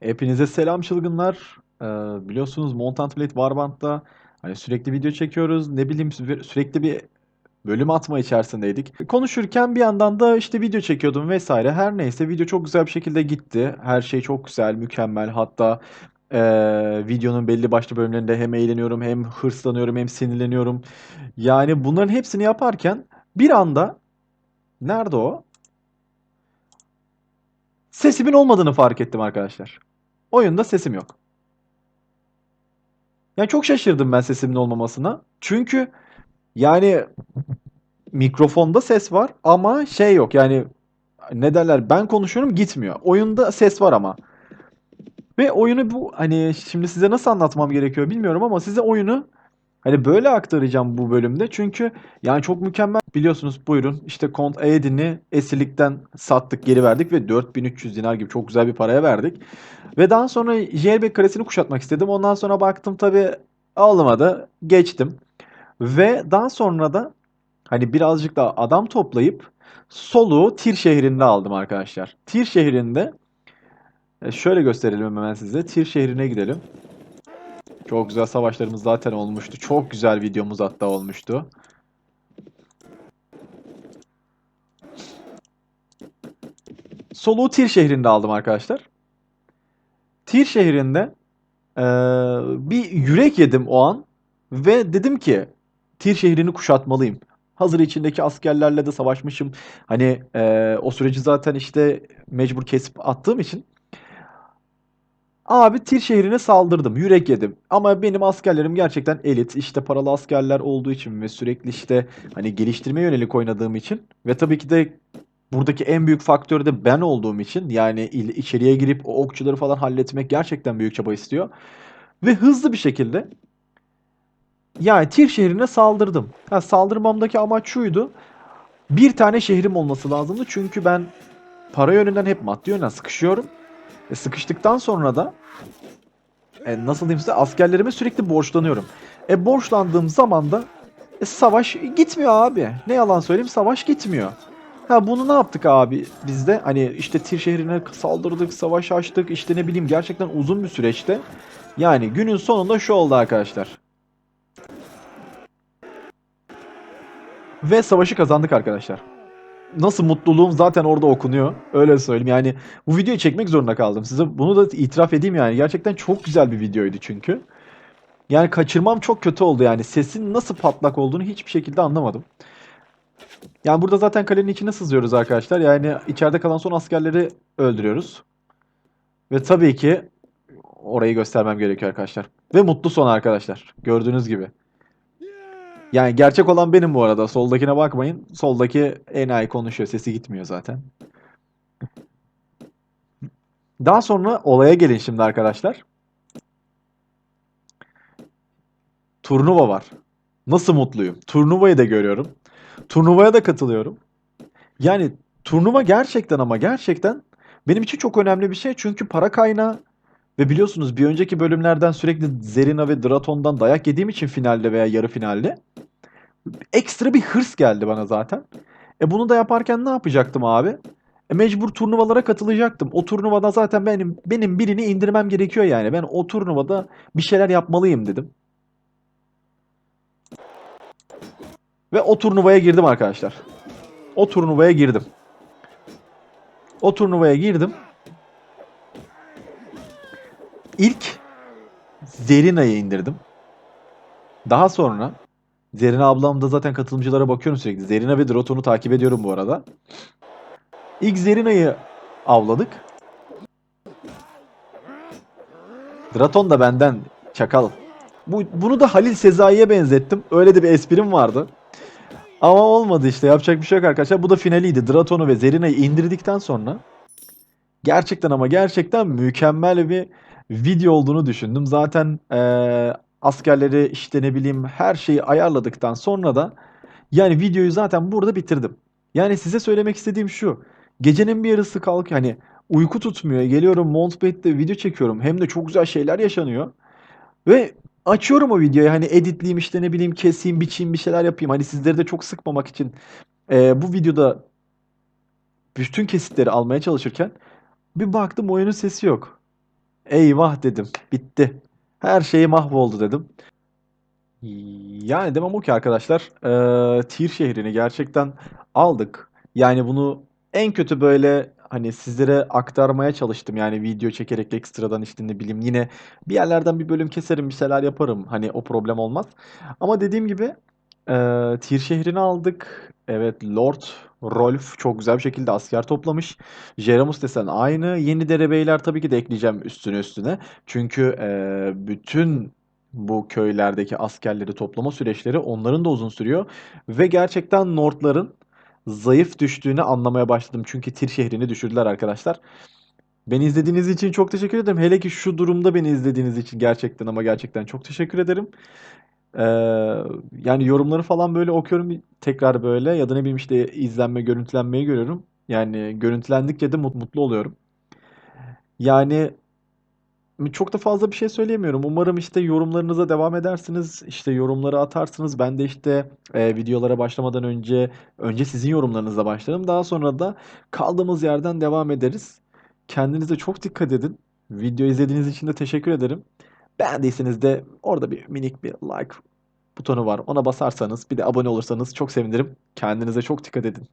Hepinize selam çılgınlar. Ee, biliyorsunuz Montant Blade Warband'da hani sürekli video çekiyoruz. Ne bileyim sü- sürekli bir bölüm atma içerisindeydik. Konuşurken bir yandan da işte video çekiyordum vesaire. Her neyse video çok güzel bir şekilde gitti. Her şey çok güzel, mükemmel. Hatta eee, videonun belli başlı bölümlerinde hem eğleniyorum, hem hırslanıyorum, hem sinirleniyorum. Yani bunların hepsini yaparken bir anda nerede o? Sesimin olmadığını fark ettim arkadaşlar. Oyunda sesim yok. Yani çok şaşırdım ben sesimin olmamasına. Çünkü yani mikrofonda ses var ama şey yok yani ne derler ben konuşuyorum gitmiyor. Oyunda ses var ama. Ve oyunu bu hani şimdi size nasıl anlatmam gerekiyor bilmiyorum ama size oyunu hani böyle aktaracağım bu bölümde. Çünkü yani çok mükemmel biliyorsunuz buyurun işte Kont Aedin'i esirlikten sattık geri verdik ve 4300 dinar gibi çok güzel bir paraya verdik. Ve daha sonra Jelbek Kalesi'ni kuşatmak istedim. Ondan sonra baktım tabii olmadı. Geçtim. Ve daha sonra da hani birazcık daha adam toplayıp soluğu Tir şehrinde aldım arkadaşlar. Tir şehrinde e, şöyle gösterelim hemen size. Tir şehrine gidelim. Çok güzel savaşlarımız zaten olmuştu. Çok güzel videomuz hatta olmuştu. Soluğu Tir şehrinde aldım arkadaşlar. Tir şehrinde eee, bir yürek yedim o an ve dedim ki Tir şehrini kuşatmalıyım. Hazır içindeki askerlerle de savaşmışım. Hani eee, o süreci zaten işte mecbur kesip attığım için abi Tir şehrine saldırdım. Yürek yedim. Ama benim askerlerim gerçekten elit. işte paralı askerler olduğu için ve sürekli işte hani geliştirme yönelik oynadığım için ve tabii ki de buradaki en büyük faktör de ben olduğum için yani içeriye girip o okçuları falan halletmek gerçekten büyük çaba istiyor. Ve hızlı bir şekilde yani Tir şehrine saldırdım. Ha, saldırmamdaki amaç şuydu. Bir tane şehrim olması lazımdı. Çünkü ben para yönünden hep maddi yönden sıkışıyorum. E, sıkıştıktan sonra da e, nasıl diyeyim size askerlerime sürekli borçlanıyorum. E borçlandığım zaman da e, savaş gitmiyor abi. Ne yalan söyleyeyim savaş gitmiyor. Ha bunu ne yaptık abi biz de? Hani işte Tir şehrine saldırdık, savaş açtık. işte ne bileyim gerçekten uzun bir süreçte. Yani günün sonunda şu oldu arkadaşlar. Ve savaşı kazandık arkadaşlar. Nasıl mutluluğum zaten orada okunuyor. Öyle söyleyeyim. Yani bu videoyu çekmek zorunda kaldım. Size bunu da itiraf edeyim yani. Gerçekten çok güzel bir videoydu çünkü. Yani kaçırmam çok kötü oldu yani. Sesin nasıl patlak olduğunu hiçbir şekilde anlamadım. Yani burada zaten kalenin içine sızıyoruz arkadaşlar. Yani içeride kalan son askerleri öldürüyoruz. Ve tabii ki orayı göstermem gerekiyor arkadaşlar. Ve mutlu son arkadaşlar. Gördüğünüz gibi. Yani gerçek olan benim bu arada. Soldakine bakmayın. Soldaki enayi konuşuyor. Sesi gitmiyor zaten. Daha sonra olaya gelin şimdi arkadaşlar. Turnuva var. Nasıl mutluyum. Turnuvayı da görüyorum. Turnuvaya da katılıyorum. Yani turnuva gerçekten ama gerçekten benim için çok önemli bir şey. Çünkü para kaynağı ve biliyorsunuz bir önceki bölümlerden sürekli Zerina ve Draton'dan dayak yediğim için finalde veya yarı finalde ekstra bir hırs geldi bana zaten. E bunu da yaparken ne yapacaktım abi? E mecbur turnuvalara katılacaktım. O turnuvada zaten benim benim birini indirmem gerekiyor yani. Ben o turnuvada bir şeyler yapmalıyım dedim. Ve o turnuvaya girdim arkadaşlar. O turnuvaya girdim. O turnuvaya girdim. İlk Zerina'yı indirdim. Daha sonra Zerina ablam da zaten katılımcılara bakıyorum sürekli. Zerina ve Droton'u takip ediyorum bu arada. İlk Zerina'yı avladık. Draton da benden çakal. Bu, bunu da Halil Sezai'ye benzettim. Öyle de bir esprim vardı. Ama olmadı işte. Yapacak bir şey yok arkadaşlar. Bu da finaliydi. Draton'u ve Zerina'yı indirdikten sonra gerçekten ama gerçekten mükemmel bir video olduğunu düşündüm. Zaten eee, askerleri işte ne bileyim her şeyi ayarladıktan sonra da yani videoyu zaten burada bitirdim. Yani size söylemek istediğim şu. Gecenin bir yarısı kalk hani uyku tutmuyor. Geliyorum Mountbait'te video çekiyorum. Hem de çok güzel şeyler yaşanıyor. Ve açıyorum o videoyu hani editleyeyim işte ne bileyim keseyim biçeyim bir şeyler yapayım. Hani sizleri de çok sıkmamak için eee, bu videoda bütün kesitleri almaya çalışırken bir baktım oyunun sesi yok. Eyvah dedim. Bitti. Her şey mahvoldu dedim. Yani demem o ki arkadaşlar. eee Tir şehrini gerçekten aldık. Yani bunu en kötü böyle hani sizlere aktarmaya çalıştım. Yani video çekerek ekstradan işte ne bileyim yine bir yerlerden bir bölüm keserim bir şeyler yaparım. Hani o problem olmaz. Ama dediğim gibi eee Tir şehrini aldık. Evet Lord Rolf çok güzel bir şekilde asker toplamış. Jeramus desen aynı. Yeni derebeyler tabii ki de ekleyeceğim üstüne üstüne. Çünkü eee, bütün bu köylerdeki askerleri toplama süreçleri onların da uzun sürüyor. Ve gerçekten Nordların zayıf düştüğünü anlamaya başladım. Çünkü Tir şehrini düşürdüler arkadaşlar. Beni izlediğiniz için çok teşekkür ederim. Hele ki şu durumda beni izlediğiniz için gerçekten ama gerçekten çok teşekkür ederim. Ee, yani yorumları falan böyle okuyorum tekrar böyle ya da ne bileyim işte izlenme, görüntülenmeyi görüyorum. Yani görüntülendikçe de mut- mutlu oluyorum. Yani çok da fazla bir şey söyleyemiyorum. Umarım işte yorumlarınıza devam edersiniz. İşte yorumları atarsınız. Ben de işte e, videolara başlamadan önce önce sizin yorumlarınızla başlarım. Daha sonra da kaldığımız yerden devam ederiz. Kendinize çok dikkat edin. Video izlediğiniz için de teşekkür ederim. Beğendiyseniz de orada bir minik bir like butonu var. Ona basarsanız bir de abone olursanız çok sevinirim. Kendinize çok dikkat edin.